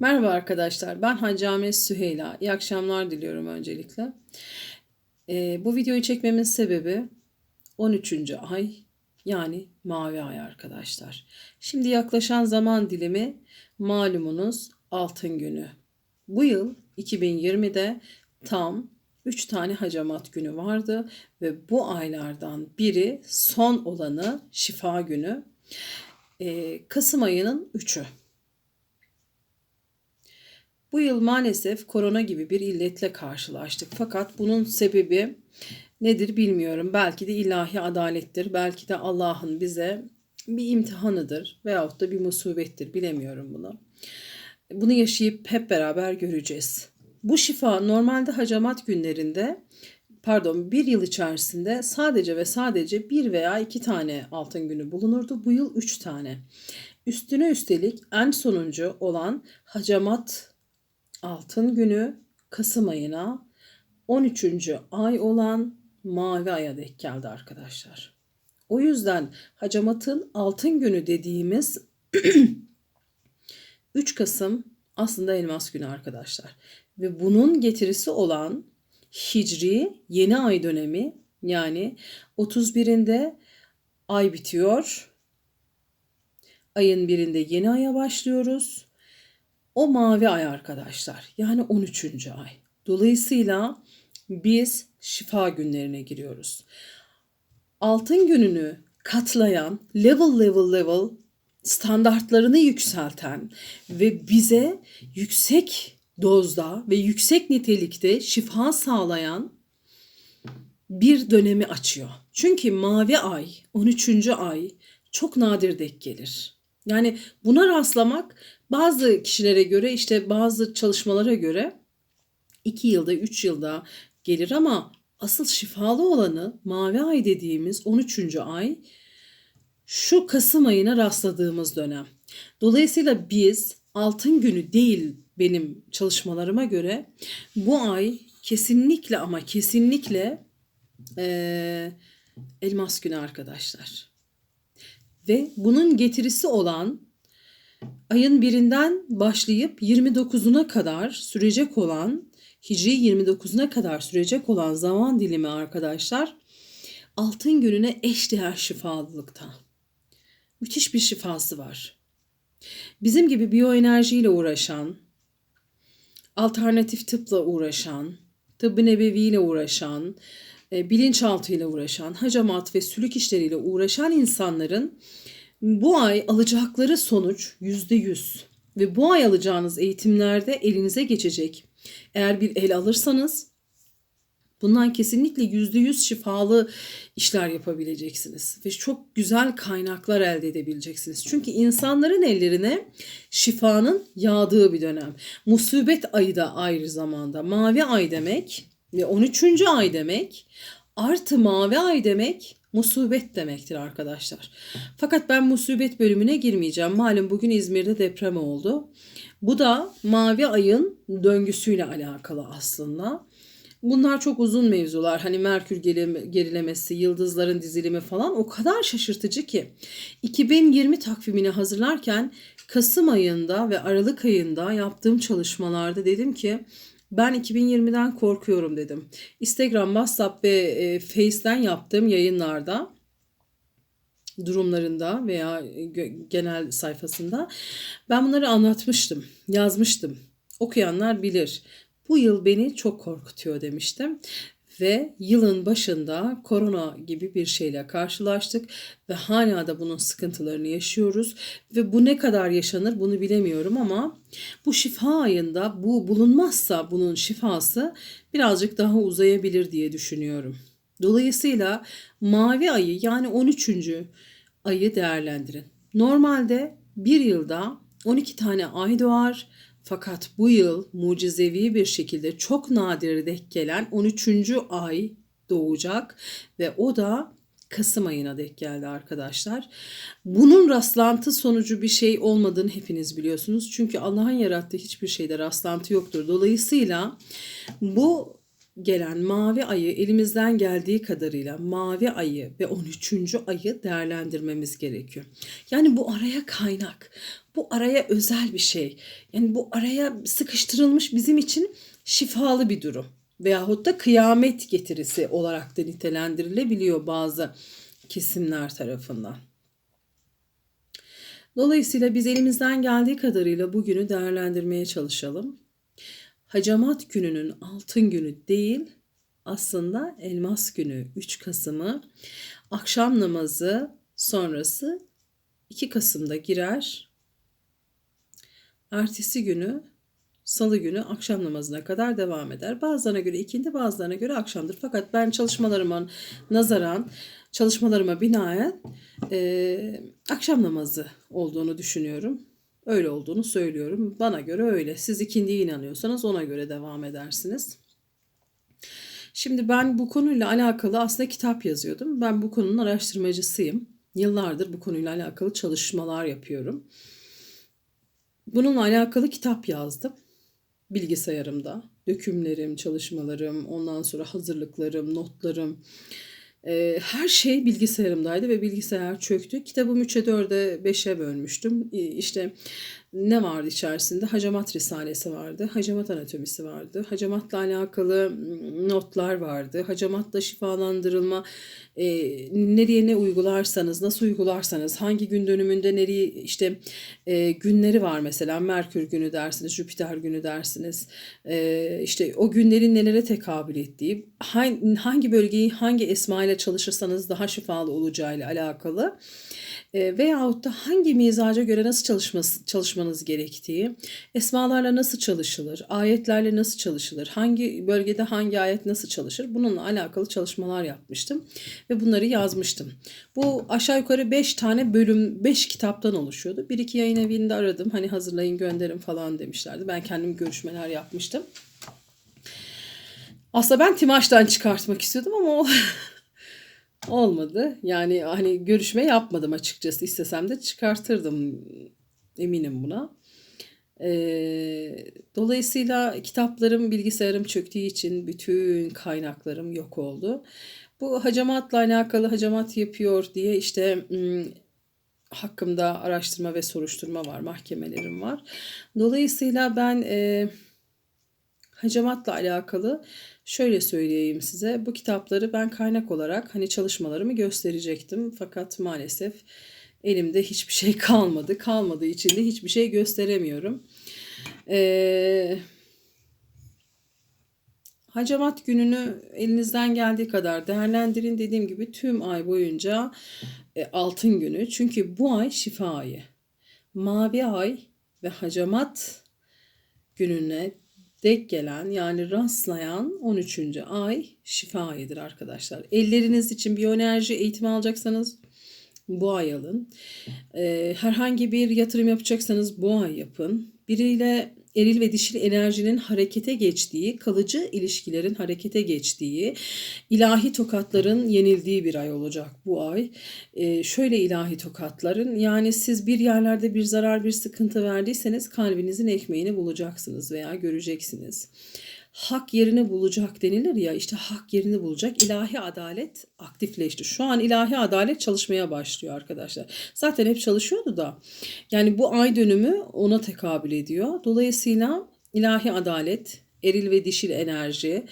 Merhaba arkadaşlar, ben Hacı Ahmet Süheyla. İyi akşamlar diliyorum öncelikle. Ee, bu videoyu çekmemin sebebi 13. ay yani mavi ay arkadaşlar. Şimdi yaklaşan zaman dilimi malumunuz altın günü. Bu yıl 2020'de tam 3 tane hacamat günü vardı ve bu aylardan biri son olanı şifa günü. Ee, Kasım ayının 3'ü. Bu yıl maalesef korona gibi bir illetle karşılaştık. Fakat bunun sebebi nedir bilmiyorum. Belki de ilahi adalettir. Belki de Allah'ın bize bir imtihanıdır veyahut da bir musibettir. Bilemiyorum bunu. Bunu yaşayıp hep beraber göreceğiz. Bu şifa normalde hacamat günlerinde pardon bir yıl içerisinde sadece ve sadece bir veya iki tane altın günü bulunurdu. Bu yıl üç tane. Üstüne üstelik en sonuncu olan hacamat altın günü Kasım ayına 13. ay olan mavi aya denk geldi arkadaşlar. O yüzden hacamatın altın günü dediğimiz 3 Kasım aslında elmas günü arkadaşlar. Ve bunun getirisi olan Hicri yeni ay dönemi yani 31'inde ay bitiyor. Ayın birinde yeni aya başlıyoruz. O mavi ay arkadaşlar. Yani 13. ay. Dolayısıyla biz şifa günlerine giriyoruz. Altın gününü katlayan, level level level standartlarını yükselten ve bize yüksek dozda ve yüksek nitelikte şifa sağlayan bir dönemi açıyor. Çünkü mavi ay, 13. ay çok nadir denk gelir. Yani buna rastlamak bazı kişilere göre işte bazı çalışmalara göre 2 yılda 3 yılda gelir ama asıl şifalı olanı mavi ay dediğimiz 13. ay şu Kasım ayına rastladığımız dönem. Dolayısıyla biz altın günü değil benim çalışmalarıma göre bu ay kesinlikle ama kesinlikle e, elmas günü arkadaşlar. Ve bunun getirisi olan ayın birinden başlayıp 29'una kadar sürecek olan Hicri 29'una kadar sürecek olan zaman dilimi arkadaşlar altın gününe eşdeğer şifalılıkta. Müthiş bir şifası var. Bizim gibi biyoenerjiyle uğraşan, alternatif tıpla uğraşan, tıbbı nebeviyle uğraşan, e, bilinçaltıyla uğraşan, hacamat ve sülük işleriyle uğraşan insanların bu ay alacakları sonuç yüzde yüz ve bu ay alacağınız eğitimlerde elinize geçecek. Eğer bir el alırsanız bundan kesinlikle yüzde yüz şifalı işler yapabileceksiniz ve çok güzel kaynaklar elde edebileceksiniz. Çünkü insanların ellerine şifanın yağdığı bir dönem. Musibet ayı da ayrı zamanda. Mavi ay demek ve 13. ay demek artı mavi ay demek musibet demektir arkadaşlar. Fakat ben musibet bölümüne girmeyeceğim. Malum bugün İzmir'de deprem oldu. Bu da mavi ayın döngüsüyle alakalı aslında. Bunlar çok uzun mevzular. Hani Merkür gerilemesi, yıldızların dizilimi falan o kadar şaşırtıcı ki. 2020 takvimini hazırlarken Kasım ayında ve Aralık ayında yaptığım çalışmalarda dedim ki ben 2020'den korkuyorum dedim. Instagram, WhatsApp ve e, Face'den yaptığım yayınlarda durumlarında veya genel sayfasında ben bunları anlatmıştım, yazmıştım. Okuyanlar bilir. Bu yıl beni çok korkutuyor demiştim ve yılın başında korona gibi bir şeyle karşılaştık ve hala da bunun sıkıntılarını yaşıyoruz ve bu ne kadar yaşanır bunu bilemiyorum ama bu şifa ayında bu bulunmazsa bunun şifası birazcık daha uzayabilir diye düşünüyorum. Dolayısıyla mavi ayı yani 13. ayı değerlendirin. Normalde bir yılda 12 tane ay doğar fakat bu yıl mucizevi bir şekilde çok nadir denk gelen 13. ay doğacak ve o da Kasım ayına denk geldi arkadaşlar. Bunun rastlantı sonucu bir şey olmadığını hepiniz biliyorsunuz. Çünkü Allah'ın yarattığı hiçbir şeyde rastlantı yoktur. Dolayısıyla bu gelen mavi ayı elimizden geldiği kadarıyla mavi ayı ve 13. ayı değerlendirmemiz gerekiyor. Yani bu araya kaynak. bu araya özel bir şey. Yani bu araya sıkıştırılmış bizim için şifalı bir durum. Veyahut da kıyamet getirisi olarak da nitelendirilebiliyor bazı kesimler tarafından. Dolayısıyla biz elimizden geldiği kadarıyla bugünü değerlendirmeye çalışalım. Hacamat gününün altın günü değil, aslında elmas günü 3 Kasım'ı akşam namazı sonrası 2 Kasım'da girer. Ertesi günü Salı günü akşam namazına kadar devam eder. Bazılarına göre ikindi, bazılarına göre akşamdır. Fakat ben çalışmalarıma nazaran, çalışmalarıma binaen e, akşam namazı olduğunu düşünüyorum. Öyle olduğunu söylüyorum. Bana göre öyle. Siz ikindiye inanıyorsanız ona göre devam edersiniz. Şimdi ben bu konuyla alakalı aslında kitap yazıyordum. Ben bu konunun araştırmacısıyım. Yıllardır bu konuyla alakalı çalışmalar yapıyorum. Bununla alakalı kitap yazdım bilgisayarımda. Dökümlerim, çalışmalarım, ondan sonra hazırlıklarım, notlarım, e, her şey bilgisayarımdaydı ve bilgisayar çöktü. Kitabımı 3'e 4'e 5'e bölmüştüm. E, işte ne vardı içerisinde? Hacamat Risalesi vardı, Hacamat Anatomisi vardı, Hacamatla alakalı notlar vardı, Hacamatla şifalandırılma, e, nereye ne uygularsanız, nasıl uygularsanız, hangi gün dönümünde nereye işte e, günleri var mesela, Merkür günü dersiniz, Jüpiter günü dersiniz, e, işte o günlerin nelere tekabül ettiği, hangi, hangi bölgeyi hangi esma ile çalışırsanız daha şifalı olacağıyla alakalı. E, veyahut da hangi mizaca göre nasıl çalışması, çalışmanız gerektiği, esmalarla nasıl çalışılır, ayetlerle nasıl çalışılır, hangi bölgede hangi ayet nasıl çalışır bununla alakalı çalışmalar yapmıştım ve bunları yazmıştım. Bu aşağı yukarı 5 tane bölüm, 5 kitaptan oluşuyordu. Bir iki yayın evinde aradım hani hazırlayın gönderin falan demişlerdi. Ben kendim görüşmeler yapmıştım. Aslında ben Timaş'tan çıkartmak istiyordum ama o Olmadı. Yani hani görüşme yapmadım açıkçası. İstesem de çıkartırdım. Eminim buna. Ee, dolayısıyla kitaplarım, bilgisayarım çöktüğü için bütün kaynaklarım yok oldu. Bu hacamatla alakalı hacamat yapıyor diye işte hakkımda araştırma ve soruşturma var, mahkemelerim var. Dolayısıyla ben e, hacamatla alakalı Şöyle söyleyeyim size. Bu kitapları ben kaynak olarak hani çalışmalarımı gösterecektim. Fakat maalesef elimde hiçbir şey kalmadı. Kalmadığı için de hiçbir şey gösteremiyorum. Ee, Hacamat gününü elinizden geldiği kadar değerlendirin. Dediğim gibi tüm ay boyunca e, altın günü. Çünkü bu ay şifa ayı. Mavi ay ve hacamat gününe denk gelen yani rastlayan 13. ay şifa ayıdır arkadaşlar. Elleriniz için biyoenerji eğitimi alacaksanız bu ay alın. Ee, herhangi bir yatırım yapacaksanız bu ay yapın. Biriyle eril ve dişil enerjinin harekete geçtiği, kalıcı ilişkilerin harekete geçtiği, ilahi tokatların yenildiği bir ay olacak bu ay. Ee, şöyle ilahi tokatların yani siz bir yerlerde bir zarar, bir sıkıntı verdiyseniz kalbinizin ekmeğini bulacaksınız veya göreceksiniz hak yerini bulacak denilir ya işte hak yerini bulacak ilahi adalet aktifleşti. Şu an ilahi adalet çalışmaya başlıyor arkadaşlar. Zaten hep çalışıyordu da yani bu ay dönümü ona tekabül ediyor. Dolayısıyla ilahi adalet, eril ve dişil enerji,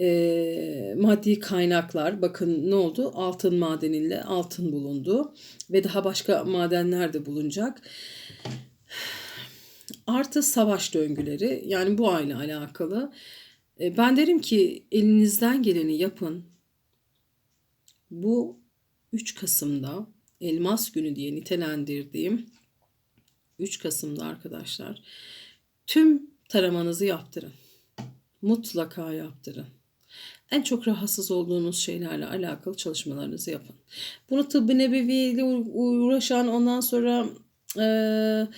e, maddi kaynaklar bakın ne oldu altın madeniyle altın bulundu ve daha başka madenler de bulunacak. Artı savaş döngüleri yani bu ayla alakalı e, ben derim ki elinizden geleni yapın. Bu 3 Kasım'da Elmas Günü diye nitelendirdiğim 3 Kasım'da arkadaşlar tüm taramanızı yaptırın. Mutlaka yaptırın. En çok rahatsız olduğunuz şeylerle alakalı çalışmalarınızı yapın. Bunu tıbbi nebevi ile uğraşan ondan sonra eee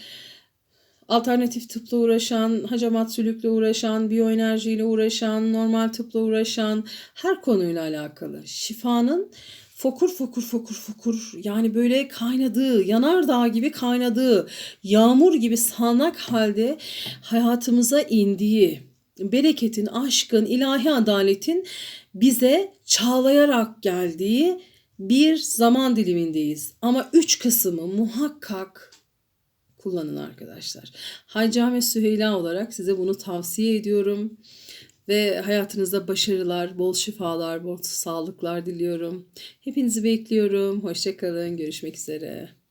alternatif tıpla uğraşan, hacamat sülükle uğraşan, biyoenerjiyle uğraşan, normal tıpla uğraşan her konuyla alakalı. Şifanın fokur fokur fokur fokur yani böyle kaynadığı, yanardağ gibi kaynadığı, yağmur gibi sağanak halde hayatımıza indiği, bereketin, aşkın, ilahi adaletin bize çağlayarak geldiği bir zaman dilimindeyiz. Ama 3 Kasım'ı muhakkak kullanın arkadaşlar. Haccame Süheyla olarak size bunu tavsiye ediyorum. Ve hayatınızda başarılar, bol şifalar, bol sağlıklar diliyorum. Hepinizi bekliyorum. Hoşçakalın. Görüşmek üzere.